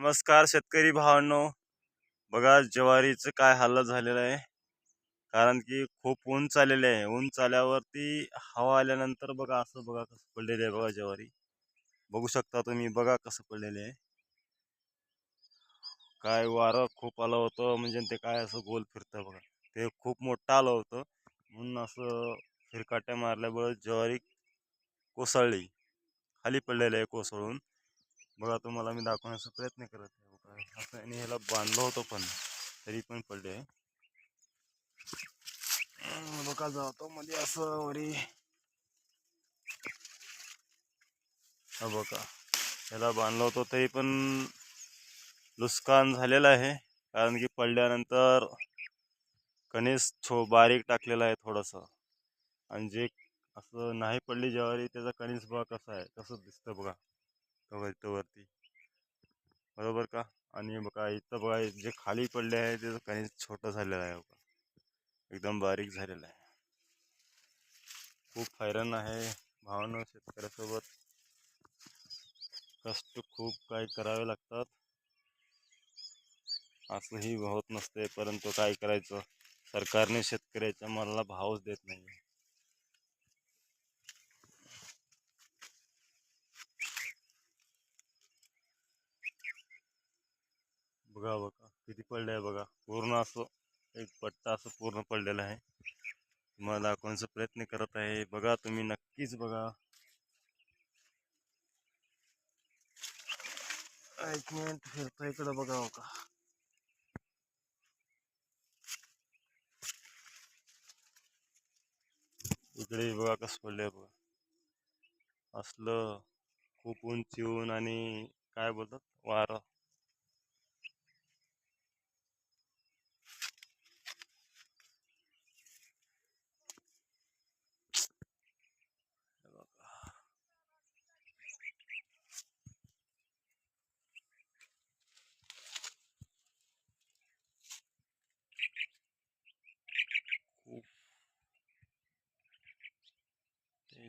नमस्कार शेतकरी भावांनो. बघा ज्वारीचं काय हालत झालेलं आहे. कारण की खूप ऊन चाललेले आहे. ऊन चाल्यावरती हवा आल्यानंतर बघा असं बघा कसं पडलेलं आहे बघा ज्वारी. बघू शकता तुम्ही बघा कसं पडलेलं आहे. काय वारं खूप आलं होतं म्हणजे ते काय असं गोल फिरतं बघा. ते खूप मोठं आलं होतं. म्हणून असं फिरकाट्या मारल्यामुळे ज्वारी कोसळली. खाली पडलेलं आहे कोसळून. बघा तुम्हाला मी दाखवण्याचा प्रयत्न करत आहे असं आणि ह्याला बांधलं होतं पण तरी पण पडले बघा जातो मध्ये असं वरी. हा बघा ह्याला बांधलं होतं तरी पण नुकसान झालेलं आहे कारण की पडल्यानंतर कणीस छो बारीक टाकलेला आहे थोडंसं. आणि जे असं नाही पडली ज्यावेळी त्याचा कणीस बघा कसा आहे तसंच दिसतं बघा. वरती वरती. बरोबर का? आणि बघा इथं बघा जे खाली पडले आहे ते काही छोटं झालेलं आहे बघा. एकदम बारीक झालेलं आहे. खूप हैराण आहे भावना शेतकऱ्यासोबत. कष्ट खूप काही करावे लागतात. असंही होत नसते परंतु काय करायचं? सरकारने शेतकऱ्याच्या मालाला भावच देत नाही बघा बघा किती पडलं आहे बघा. पूर्ण असं एक पट्टा असं पूर्ण पडलेलं आहे. तुम्हाला दाखवण्याचा प्रयत्न करत आहे. बघा तुम्ही नक्कीच बघा. एक मिनिट फिरतो इकडं बघा का इकडे बघा कसं पडलंय बघा. असलं खूप उंची ऊन आणि काय बोलतात? वारं.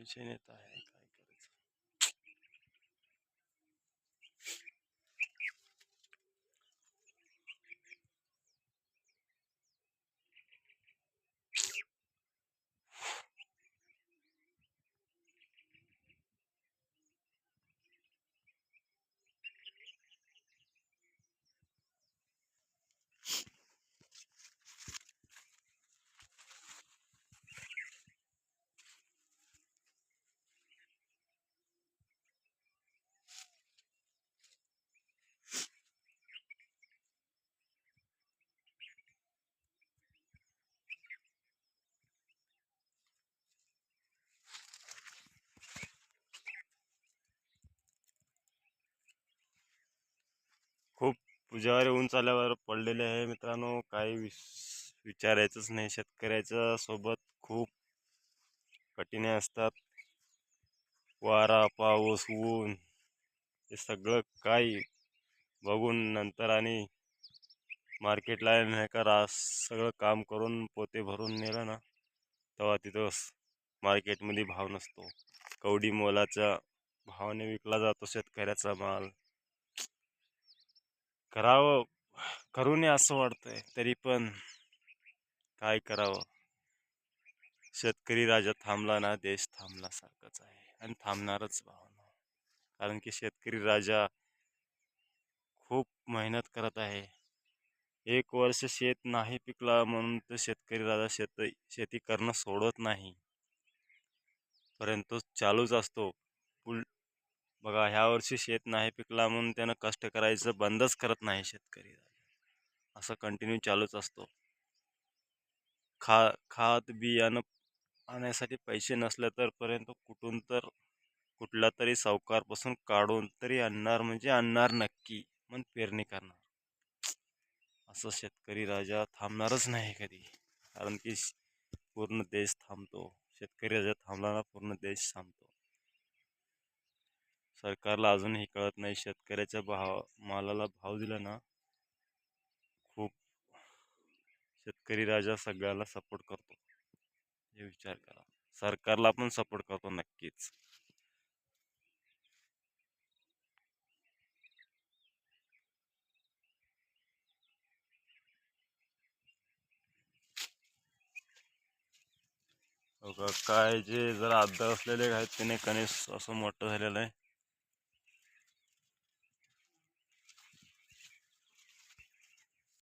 टेन्शन येत आहे काय करायचं खूप ज्वारी उंच आल्यावर पडलेले आहे. मित्रांनो काही विचारायचंच नाही. शेतकऱ्याच्या सोबत खूप कठीण असतात. वारा पाऊस ऊन हे सगळं काही बघून नंतर आणि मार्केटला नाही का रास सगळं काम करून पोते भरून नेलं ना तेव्हा तिथं मार्केटमध्ये भाव नसतो. कवडी मोलाच्या भावाने विकला जातो शेतकऱ्याचा माल. करावं करू नये असं वाटतंय. तरी पण काय करावं? शेतकरी राजा थांबला ना देश थांबला सारखंच आहे आणि थांबणारच भावना. कारण की शेतकरी राजा खूप मेहनत करत आहे. एक वर्ष शेत नाही पिकला म्हणून तो शेतकरी राजा शेत शेती करणं सोडत नाही. परंतु चालूच असतो. पुल बघा ह्या वर्षी शेत नाही पिकला म्हणून त्यानं कष्ट करायचं बंदच करत नाही शेतकरी. राजा असं कंटिन्यू चालूच असतो. खा खात बियाणं आणण्यासाठी पैसे नसले तर पर्यंत कुठून तर कुठला तरी सावकारपासून काढून तरी आणणार म्हणजे आणणार नक्की मग पेरणी करणार. असं शेतकरी राजा थांबणारच नाही कधी. कारण की पूर्ण देश थांबतो. शेतकरी राजा थांबला ना पूर्ण देश थांबतो. सरकारला अजूनही कळत नाही. शेतकऱ्याच्या भाव मालाला भाव दिला ना खूप शेतकरी राजा सगळ्याला सपोर्ट करतो. हे विचार करा. सरकारला पण सपोर्ट करतो नक्कीच. काय जे जरा आदर असलेले आहेत त्याने कणीस असं मोठं झालेलं आहे.